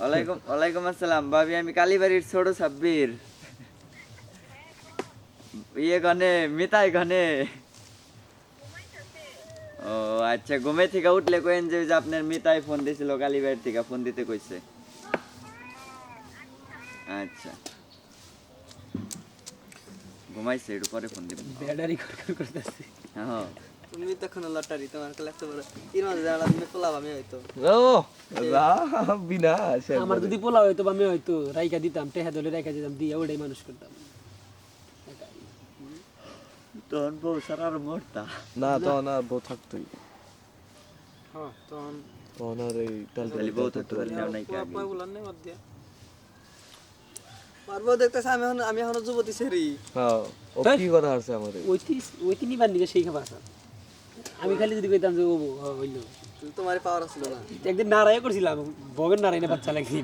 ওয়ালাইকুম ওয়ালাইকুম আসসালাম। ভাবি আমি কালীবাড়ির ছোট সাব্বির। ইয়ে গনে মিতাই গনে ও আচ্ছা ঘুমে থেকে উঠলে কইন যে আপনার মিতাই ফোন দিছিল কালীবাড়ির থেকে ফোন দিতে কইছে। আচ্ছা। ঘুমাইছে একটু পরে ফোন দিবেন ব্যাটারি কর করতেছে। হ্যাঁ। তুমি তখন লটারি তোমার কাছে এত এর মাঝে যারা তুমি পোলাব আমি হয়তো ও যা আমার যদি পোলা হইতো আমি হয়তো রাইকা দিতাম টেহা দলে রাইকা দিতাম দিয়ে ওটাই মানুষ করতাম। তখন বউ সারার মরতা। না তখন আর বউ থাকতোই। হ্যাঁ তখন তখন আর এই বউ থাকতে পারি না নাই কে বলার নেই বাদ দিয়া পারব দেখতেছে আমি এখন আমি এখনও যুবতী সেরি হ্যাঁ ও কি কথা আছে আমাদের ওইটি ওইটি নিবার সেই খাবার আছে আমি খালি যদি কইতাম যে ও হইল। তোমার পাওয়ার আসলো না। একদিন নারায় করছিলাম ভগের নারায় না বাচ্চা লাগছি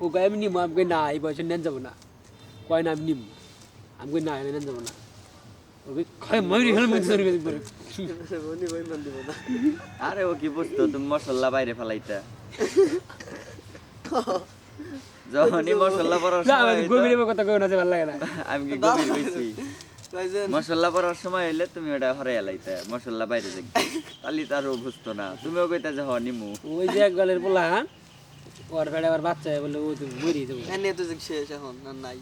ও কয় আমি নিম। আমি না এই বয়সে নেন যাব না। কয় না আমি নিম। আমি কই না আমি নেন যাব না। না। আরে ও কি বুঝতো তুমি মশলা বাইরে ফেলাইতা। যখনই মশলা পড়ার আমি গভীরে কথা কই না যে ভালো লাগে না। আমি কি গভীর মশলা পড়ার সময় হইলে তুমি ওটা হরে এলাইতে মশলা বাইরে যাই তালি তার বুঝতো না। তুমিও কইতা যে হ নিমু। ওই যে এক গলের পোলা ওর ফেড়ে আবার বাচ্চা বলে ও তো মরি যাব এনে তো যে শেষ এখন না নাই।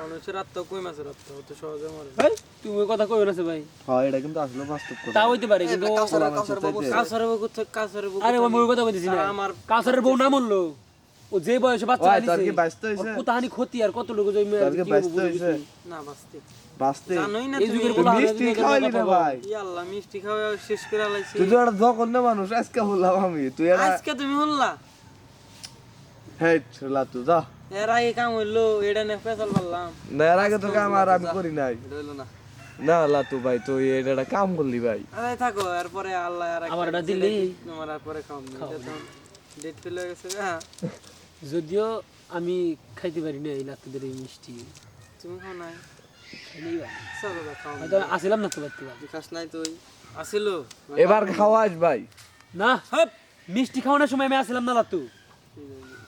মানুষের আত্মা কই মাছের আত্মা অত সহজে মরে। ভাই তুমি কথা কই না ভাই। হ্যাঁ এটা কিন্তু আসলে বাস্তব কথা। তা হইতে পারে কিন্তু কাছারে বউ কাছারে বউ আরে ওই কথা না। আমার কাছারের বউ না মরলো। ও যে বয়সে বাচ্চা তোর কি হইছে? ক্ষতি? আর কত লোক জমি তোর কি ব্যস্ত হইছে। না বাঁচতে। বাঁচতে। জানোই না এই যুগের মিষ্টি খাওয়াইলি না ভাই। ই আল্লাহ মিষ্টি খাওয়া শেষ করে লাইছি তুই তো জঘন্য মানুষ আজকে বললাম আমি তুই এটা আজকে তুমি হ্যাঁ ছোলা তুই যা। এর আগে কাম হইল এটা ফেসাল পারলাম না এর আগে তোকে আমার আমি করি নাই। হইল না। না লাতু ভাই তুই এটা একটা কাম করলি ভাই। আরে থাকো এরপরে আল্লাহ আর আমার এটা দিলি? তোমার আর পরে খাও ডেট ফেল গেছে হ্যাঁ যদিও আমি খাইতে পারি না এই লাত্তুদের এই মিষ্টি। তুমি খাও নাই। চলো খাও। আসিলাম না তো বাড়তে খাস নাই তুই? আসিল? এবার খাওয়াস ভাই। না হাপ মিষ্টি খাওয়ানোর সময় আমি আসিলাম না লাত্তু